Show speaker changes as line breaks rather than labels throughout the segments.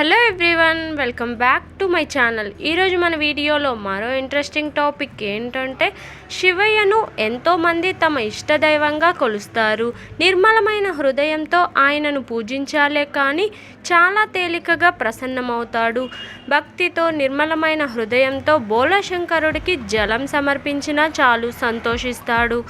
Hello everyone welcome back to my channel. ఈరోజు మన వీడియోలో మరో ఇంట్రెస్టింగ్ టాపిక్ ఏంటంటే శివయ్యను ఎంతోమంది తమ ఇష్టదైవంగా కొలుస్తారు. నిర్మలమైన హృదయంతో ఆయనను పూజించాలే కానీ చాలా తేలికగా ప్రసన్నమవుతాడు. భక్తితో నిర్మలమైన హృదయంతో బోలశంకరుడికి జలం సమర్పించినా చాలు సంతోషిస్తాడు.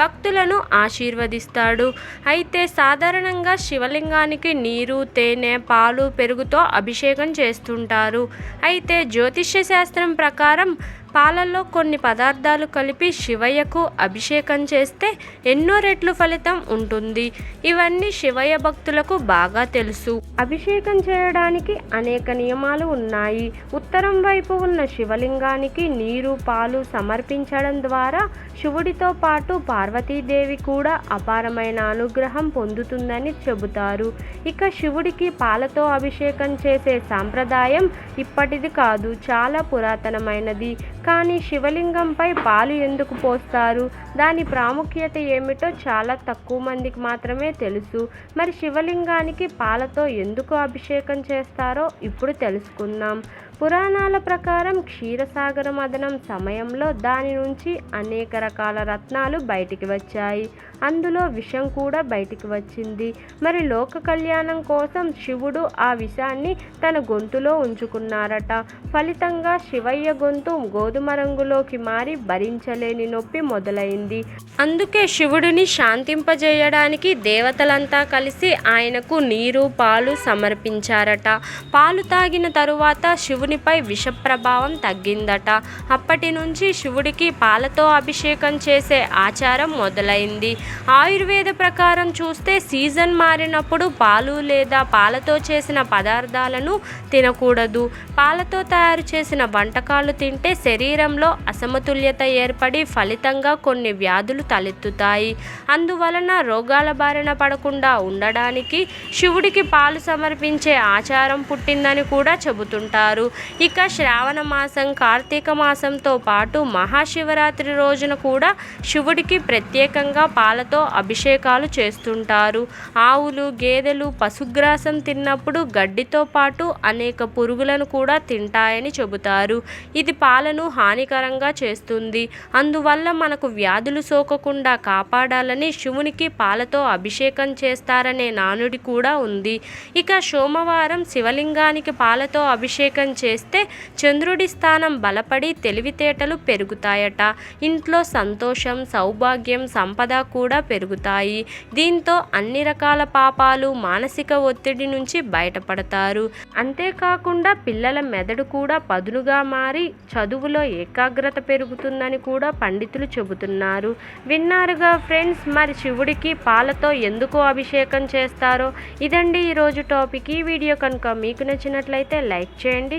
భక్తులను ఆశీర్వదిస్తాడు. అయితే సాధారణంగా శివలింగానికి నీరు తేనె పాలు పెరుగుతో అభిషేకం చేస్తుంటారు. అయితే జ్యోతిష్య శాస్త్రం ప్రకారం పాలల్లో కొన్ని పదార్థాలు కలిపి శివయ్యకు అభిషేకం చేస్తే ఎన్నో రెట్లు ఫలితం ఉంటుంది. ఇవన్నీ శివయ్య భక్తులకు బాగా తెలుసు. అభిషేకం చేయడానికి అనేక నియమాలు ఉన్నాయి. ఉత్తరం వైపు ఉన్న శివలింగానికి నీరు పాలు సమర్పించడం ద్వారా శివుడితో పాటు పార్వతీదేవి కూడా అపారమైన అనుగ్రహం పొందుతుందని చెబుతారు. ఇక శివుడికి పాలతో అభిషేకం చేసే సాంప్రదాయం ఇప్పటిది కాదు. చాలా పురాతనమైనది. కానీ శివలింగంపై పాలు ఎందుకు పోస్తారు? దాని ప్రాముఖ్యత ఏమిటో చాలా తక్కువ మందికి మాత్రమే తెలుసు. మరి శివలింగానికి పాలతో ఎందుకు అభిషేకం చేస్తారో ఇప్పుడు తెలుసుకుందాం. పురాణాల ప్రకారం క్షీరసాగర మదనం సమయంలో దాని నుంచి అనేక రకాల రత్నాలు బయటికి వచ్చాయి. అందులో విషం కూడా బయటికి వచ్చింది. మరి లోక కళ్యాణం కోసం శివుడు ఆ విషాన్ని తన గొంతులో ఉంచుకున్నారట. ఫలితంగా శివయ్య గొంతు గోధుమ రంగులోకి మారి భరించలేని నొప్పి మొదలైంది. అందుకే శివుడిని శాంతింపజేయడానికి దేవతలంతా కలిసి ఆయనకు నీరు పాలు సమర్పించారట. పాలు తాగిన తరువాత శివునిపై విష ప్రభావం తగ్గిందట. అప్పటి నుంచి శివుడికి పాలతో అభిషేకం చేసే ఆచారం మొదలైంది. ఆయుర్వేద ప్రకారం చూస్తే సీజన్ మారినప్పుడు పాలు లేదా పాలతో చేసిన పదార్థాలను తినకూడదు. పాలతో తయారు చేసిన వంటకాలు తింటే శరీరంలో అసమతుల్యత ఏర్పడి ఫలితంగా కొన్ని వ్యాధులు తలెత్తుతాయి. అందువలన రోగాల బారిన పడకుండా ఉండడానికి శివుడికి పాలు సమర్పించే ఆచారం పుట్టిందని కూడా చెబుతుంటారు. ఇక శ్రావణ మాసం కార్తీక మాసంతో పాటు మహాశివరాత్రి రోజున కూడా శివుడికి ప్రత్యేకంగా పాలతో అభిషేకాలు చేస్తుంటారు. ఆవులు గేదెలు పశుగ్రాసం తిన్నప్పుడు గడ్డితో పాటు అనేక పురుగులను కూడా తింటాయని చెబుతారు. ఇది పాలను హానికరంగా చేస్తుంది. అందువల్ల మనకు వ్యాధులు సోకకుండా కాపాడాలని శివునికి పాలతో అభిషేకం చేస్తారనే నానుడి కూడా ఉంది. ఇక సోమవారం శివలింగానికి పాలతో అభిషేకం చే చేస్తే చంద్రుడి స్థానం బలపడి తెలివితేటలు పెరుగుతాయట. ఇంట్లో సంతోషం సౌభాగ్యం సంపద కూడా పెరుగుతాయి. దీంతో అన్ని రకాల పాపాలు మానసిక ఒత్తిడి నుంచి బయటపడతారు. అంతేకాకుండా పిల్లల మెదడు కూడా పదునుగా మారి చదువులో ఏకాగ్రత పెరుగుతుందని కూడా పండితులు చెబుతున్నారు. విన్నారుగా ఫ్రెండ్స్ మరి శివుడికి పాలతో ఎందుకు అభిషేకం చేస్తారో? ఇదండి ఈరోజు టాపిక్. ఈ వీడియో కనుక మీకు నచ్చినట్లయితే లైక్ చేయండి